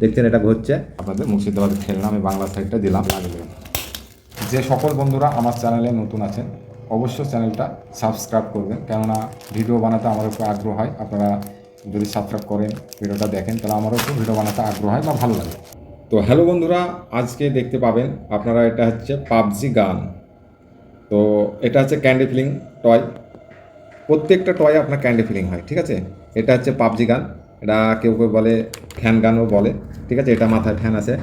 দেখছেন এটা ঘুরছে। আপনাদের মুর্শিদাবাদের খেলনা আমি বাংলা সাইডটা দিলাম। লাগবে যে সকল বন্ধুরা আমার চ্যানেলে নতুন আছেন, অবশ্যই চ্যানেলটা সাবস্ক্রাইব করবেন। কেননা ভিডিও বানাতে আমারও একটু আগ্রহ হয়। আপনারা যদি সাবস্ক্রাইব করেন, ভিডিওটা দেখেন, তাহলে আমারও একটু ভিডিও বানাতে আগ্রহ হয় বা ভালো লাগে। তো হ্যালো বন্ধুরা, আজকে দেখতে পাবেন আপনারা এটা হচ্ছে পাবজি গান। তো এটা হচ্ছে ক্যান্ডি ফিলিং টয় প্রত্যেকটা টয় আপনার ক্যান্ডি ফিলিং হয়, ঠিক আছে? এটা হচ্ছে পাবজি গান। এটা কেউ কেউ বলে ফ্যান গানও বলে, ঠিক আছে? এটা মাথায় ফ্যান আছে।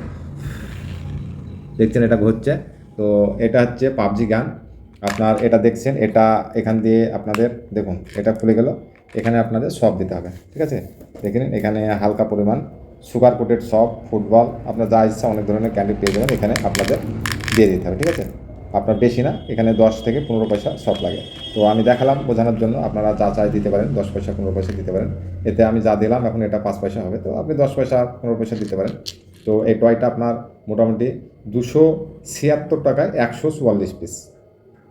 দেখছেন এটা ঘুরছে। তো এটা হচ্ছে পাবজি গান। আপনার এটা দেখছেন, এটা এখান দিয়ে আপনাদের, দেখুন, এটা খুলে গেল। এখানে আপনাদের সব দিতে হবে, ঠিক আছে? দেখে নিন, এখানে হালকা পরিমাণ সুগার কোটেড সব, ফুটবল, আপনার যা ইচ্ছা অনেক ধরনের ক্যান্ডি পেয়ে যাবেন। এখানে আপনাদের দিয়ে দিতে হবে, ঠিক আছে? আপনার বেশি না, এখানে দশ থেকে পনেরো পয়সা সব লাগে। তো আমি দেখালাম, বোঝানোর জন্য আপনারা যা চাই দিতে পারেন, দশ পয়সা, পনেরো পয়সা দিতে পারেন। এতে আমি যা দিলাম, এখন এটা পাঁচ পয়সা হবে। তো আপনি দশ পয়সা, পনেরো পয়সা দিতে পারেন। তো এই টয়টা আপনার মোটামুটি দুশো ছিয়াত্তর টাকায় একশো চুয়াল্লিশ পিস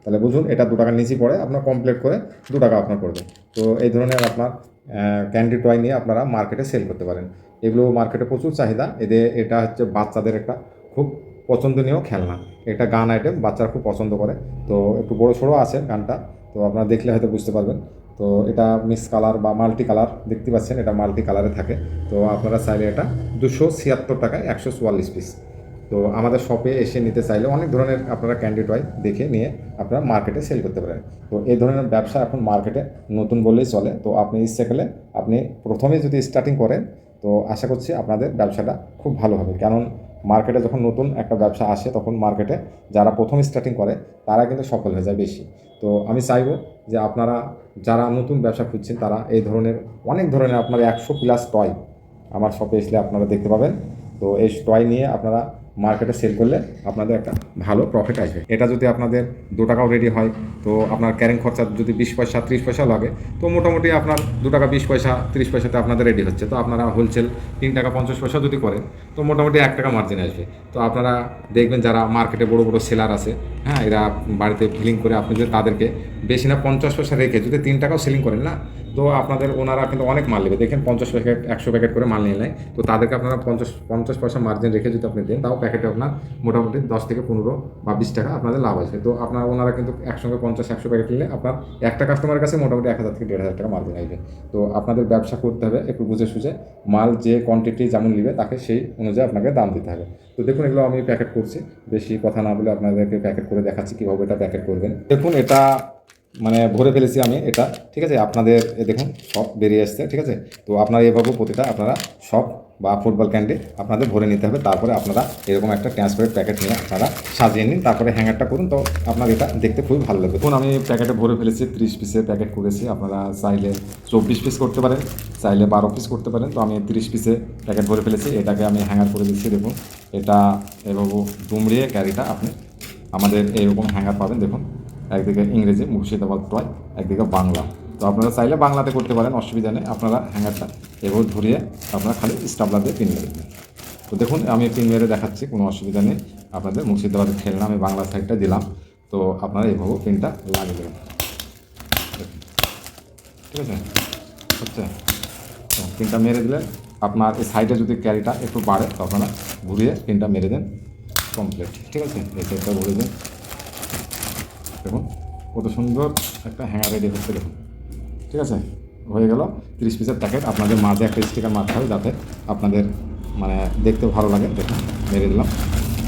তাহলে বুঝুন, এটা দু টাকার নিচে পড়ে, আপনার কমপ্লিট করে দু টাকা আপনার পড়বে। তো এই ধরনের আপনার ক্যান্ডি টয় নিয়ে আপনারা মার্কেটে সেল করতে পারেন। এগুলো মার্কেটে প্রচুর চাহিদা। এদের, এটা হচ্ছে বাচ্চাদের একটা খুব পছন্দনীয় খেলনা। এটা গান আইটেম বাচ্চারা খুব পছন্দ করে। তো একটু বড়ো সড়ো আছে গানটা, তো আপনারা দেখলে হয়তো বুঝতে পারবেন। তো এটা মিক্স কালার বা মাল্টি কালার দেখতে পাচ্ছেন এটা মাল্টি কালারে থাকে। তো আপনারা চাইলে এটা দুশো ছিয়াত্তর টাকায় একশো চুয়াল্লিশ পিস তো আমাদের শপে এসে নিতে চাইলে অনেক ধরনের আপনারা ক্যান্ডি টয় দেখে নিয়ে আপনারা মার্কেটে সেল করতে পারেন। তো এই ধরনের ব্যবসা এখন মার্কেটে নতুন বললেই চলে। তো আপনি ইচ্ছে করলে আপনি প্রথমে যদি স্টার্টিং করেন, তো আশা করছি আপনাদের ব্যবসাটা খুব ভালো হবে। কারণ মার্কেটে যখন নতুন একটা ব্যবসা আসে, তখন মার্কেটে যারা প্রথম স্টার্টিং করে, তারা কিন্তু সফল হয়ে যায় বেশি। তো আমি চাইব যে আপনারা যারা নতুন ব্যবসা খুঁজছেন, তারা এই ধরনের, অনেক ধরনের আপনার একশো প্লাস টয় আমার শপে এসলে আপনারা দেখতে পাবেন। তো এই টয় নিয়ে আপনারা মার্কেটে সেল করলে আপনাদের একটা ভালো প্রফিট আসবে। এটা যদি আপনাদের দু টাকাও রেডি হয়, তো আপনার ক্যারিং খরচা যদি বিশ পয়সা, ত্রিশ পয়সা লাগে, তো মোটামুটি আপনার দু টাকা বিশ পয়সা, ত্রিশ পয়সাতে আপনাদের রেডি হচ্ছে। তো আপনারা হোলসেল তিন টাকা পঞ্চাশ পয়সা যদি করেন, তো মোটামুটি এক টাকা মার্জিন আসবে। তো আপনারা দেখবেন যারা মার্কেটে বড় বড় সেলার আছে হ্যাঁ এরা বাড়িতে ফিলিং করে আপনি যদি তাদেরকে বেশি না পঞ্চাশ পয়সা রেখে যদি তিন টাকাও সেলিং করেন না, তো আপনাদের ওনারা কিন্তু অনেক মাল নেবে। দেখেন পঞ্চাশ প্যাকেট একশো প্যাকেট করে মাল নিয়ে নেয়। তো তাদেরকে আপনারা পঞ্চাশ পঞ্চাশ পয়সা মার্জিন রেখে যদি আপনি দেন, তাও প্যাকেটে আপনার মোটামুটি দশ থেকে পনেরো বা বিশ টাকা আপনাদের লাভ আসবে তো আপনার ওনারা কিন্তু একসঙ্গে পঞ্চাশ, একশো প্যাকেট নিলে আপনার একটা কাস্টমারের কাছে মোটামুটি এক হাজার থেকে দেড় হাজার টাকা মার্জিন আসবে। তো আপনাদের ব্যবসা করতে হবে একটু বুঝে সুঝে, মাল যে কোয়ান্টিটি যেমন নেবে তাকে সেই অনুযায়ী আপনাকে দাম দিতে হবে। তো দেখুন এগুলো আমি প্যাকেট করছি, বেশি কথা না বলে আপনাদেরকে প্যাকেট করে দেখাচ্ছি কীভাবে এটা প্যাকেট করবেন। দেখুন এটা মানে ভরে ফেলেছি আমি এটা, ঠিক আছে? আপনাদের দেখুন সব বেরিয়ে আসছে, ঠিক আছে? তো আপনারা এভাবে প্রতিটা আপনারা সব বা ফুটবল ক্যান্ডি আপনাদের ভরে নিতে হবে। তারপরে আপনারা এরকম একটা ট্রান্সপারেন্ট প্যাকেট নিয়ে আপনারা সাজিয়ে নিন। তারপরে হ্যাঙ্গারটা করুন। তো আপনার এটা দেখতে খুবই ভালো লাগবে। দেখুন, আমি প্যাকেটে ভরে ফেলেছি, ত্রিশ পিসের প্যাকেট করেছি। আপনারা চাইলে চব্বিশ পিস করতে পারেন, চাইলে বারো পিস করতে পারেন। তো আমি তিরিশ পিসে প্যাকেট ভরে ফেলেছি। এটাকে আমি হ্যাঙ্গার করে দিচ্ছি। দেখুন, এটা এভাবে দুমড়িয়ে ক্যারিটা আপনি আমাদের এইরকম হ্যাঙ্গার পাবেন। দেখুন, একদিকে ইংরেজি মুর্শিদাবাদ টয় একদিকে বাংলা। তো আপনারা চাইলে বাংলাতে করতে পারেন, অসুবিধা নেই। আপনারা হ্যাঙ্গারটা এভাবে ধরিয়ে আপনারা খালি স্টাবলা দিয়ে পিন মেরে দেবেন। তো দেখুন, আমি পিন মেরে দেখাচ্ছি, কোনো অসুবিধা নেই। আপনাদের মুর্শিদাবাদের খেলনা আমি বাংলা সাইডটা দিলাম। তো আপনারা এইভাবে পিনটা লাগিয়ে দেবেন। ঠিক আছে? হচ্ছে তো পিনটা মেরে দিলে আপনার এই সাইডে যদি ক্যারিটা একটু বাড়ে, তো আপনারা ঘুরিয়ে পিনটা মেরে দেন কমপ্লিট ঠিক আছে? এই সাইডটা ঘুরে দেন। দেখুন, কত সুন্দর একটা হ্যাঙ্গার রেডি হচ্ছে, দেখুন। ঠিক আছে? হয়ে গেল। তিরিশ পিসের প্যাকেট আপনাদের মাঝে একটা স্টিকার মারতে হবে যাতে আপনাদের মানে দেখতে ভালো লাগে। দেখুন, মেরে দিলাম।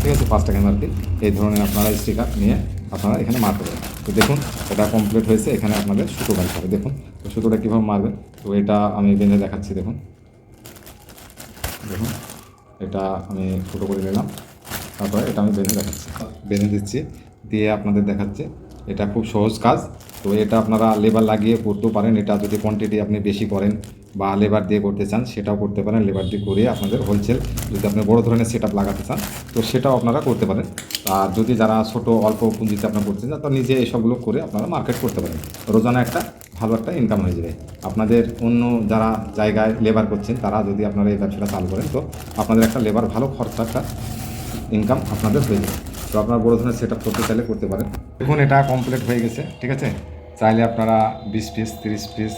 ঠিক আছে, পাঁচ টাকা মার্কেট এই ধরনের আপনারা স্টিকার নিয়ে আপনারা এখানে মারতে পারেন। তো দেখুন, এটা কমপ্লিট হয়েছে। এখানে আপনাদের সুতো বাঁধতে হবে। দেখুন, তো সুতোটা কীভাবে মারবেন? তো এটা আমি বেঁধে দেখাচ্ছি, দেখুন। দেখুন, এটা আমি ছোটো করে নিলাম। তারপরে এটা আমি বেঁধে দেখাচ্ছি। বেঁধে দিচ্ছি। দিয়ে আপনাদের দেখাচ্ছে। এটা খুব সহজ কাজ। তো এটা আপনারা লেবার লাগিয়ে করতেও পারেন। এটা যদি কোয়ান্টিটি আপনি বেশি করেন বা লেবার দিয়ে করতে চান, সেটাও করতে পারেন। লেবার দিয়ে করে আপনাদের হোলসেল যদি আপনি বড় ধরনের সেট লাগাতে চান, তো সেটাও আপনারা করতে পারেন। আর যদি যারা ছোট, অল্প পুঁজিতে আপনার করতে চান, তো নিজে এসবগুলো করে আপনারা মার্কেট করতে পারেন। রোজানা একটা ভালো একটা ইনকাম হয়ে যাবে। আপনাদের অন্য যারা জায়গায় লেবার করছেন, তারা যদি আপনারা এই ব্যবসাটা চালু করেন, তো আপনাদের একটা লেবার ভালো খরচা একটা ইনকাম আপনাদের হয়ে যাবে। তো আপনারা বড় ধরনের সেট করতে চাইলে করতে পারেন। দেখুন, এটা কমপ্লিট হয়ে গেছে, ঠিক আছে? চাইলে আপনারা বিশ পিস তিরিশ পিস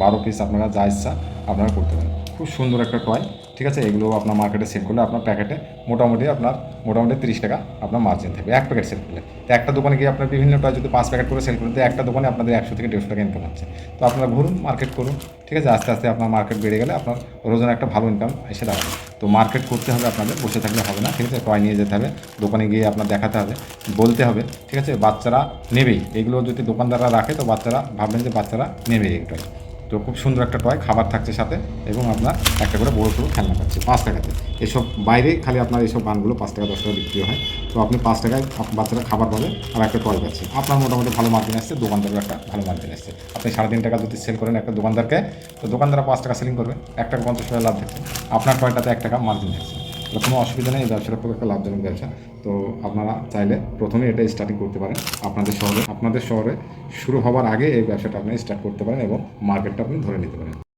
বারো পিস আপনারা যা ইচ্ছা আপনারা করতে পারেন। খুব সুন্দর একটা টয় ঠিক আছে? এগুলো আপনার মার্কেটে সেল করলে আপনার প্যাকেটে মোটামুটি আপনার, মোটামুটি তিরিশ টাকা আপনার মার্জিন থাকবে, এক প্যাকেট সেল করলে। তো একটা দোকানে গিয়ে আপনার বিভিন্ন টয় যদি পাঁচ প্যাকেট করে সেল করেন, তো একটা দোকানে আপনাদের একশো থেকে দেড়শো টাকা ইনকাম হচ্ছে। তো আপনারা ঘুরুন মার্কেট করুন, ঠিক আছে? আস্তে আস্তে আপনার মার্কেট বেড়ে গেলে আপনার রোজানা একটা ভালো ইনকাম এসে দাঁড়াবে। তো মার্কেট করতে হবে আপনাদের, বসে থাকলে হবে না, ঠিক আছে? টয় নিয়ে যেতে হবে, দোকানে গিয়ে আপনার দেখাতে হবে, বলতে হবে, ঠিক আছে? বাচ্চারা নেবেই। এগুলো যদি দোকানদাররা রাখে, তো বাচ্চারা ভাববেন যে বাচ্চারা নেবেই এই টয় তো খুব সুন্দর একটা টয়, খাবার থাকছে সাথে এবং আপনার একটা করে বড়ো সড়ো খেলনা পাচ্ছে পাঁচ টাকাতে। এসব বাইরে খালি আপনার এইসব বানগুলো পাঁচ টাকা, দশ টাকা বিক্রি হয়। তো আপনি পাঁচ টাকায় বাচ্চারা খাবার পাবে আর একটা টয় পাচ্ছে। আপনার মোটামুটি ভালো মার্জিন আসছে, দোকানদারও একটা ভালো মার্জিন আসছে। আপনি সাড়ে তিন টাকা যদি সেল করেন একটা দোকানদারকে, তো দোকানদার পাঁচ টাকা সেলিং করবে এক টাকা পঞ্চাশ টাকা লাভ থাকছে আপনার টয়টাতে এক টাকা মার্জিন থাকছে কোনো অসুবিধা নেই ব্যবসাটা খুব একটা লাভজনক ব্যবসা তো আপনারা চাইলে প্রথমে এটা স্টার্টিং করতে পারেন আপনাদের শহরে। আপনাদের শহরে শুরু হওয়ার আগে এই ব্যবসাটা আপনি স্টার্ট করতে পারেন এবং মার্কেটটা আপনি ধরে নিতে পারেন।